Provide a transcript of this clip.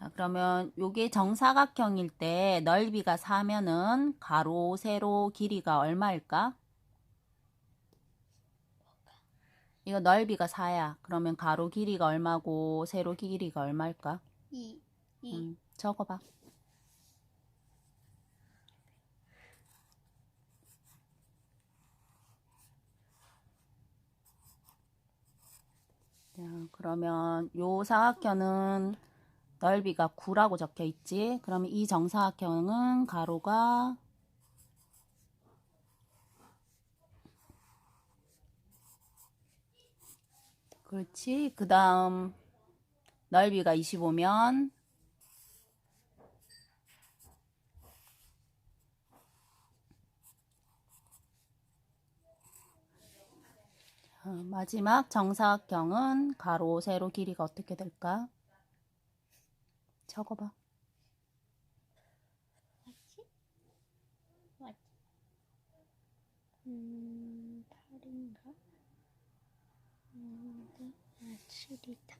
자, 그러면 요게 정사각형일 때 넓이가 4면은 가로, 세로, 길이가 얼마일까? 이거 넓이가 4야. 그러면 가로 길이가 얼마고 세로 길이가 얼마일까? 2, 2. 음, 적어봐. 자, 그러면 요 사각형은 넓이가 9라고 적혀 있지. 그러면 이 정사각형은 가로가 그렇지. 그 다음 넓이가 25면 마지막 정사각형은 가로, 세로 길이가 어떻게 될까? 적어봐. 맞지? 맞지? 음, 8인가? 음, 아, 7이다.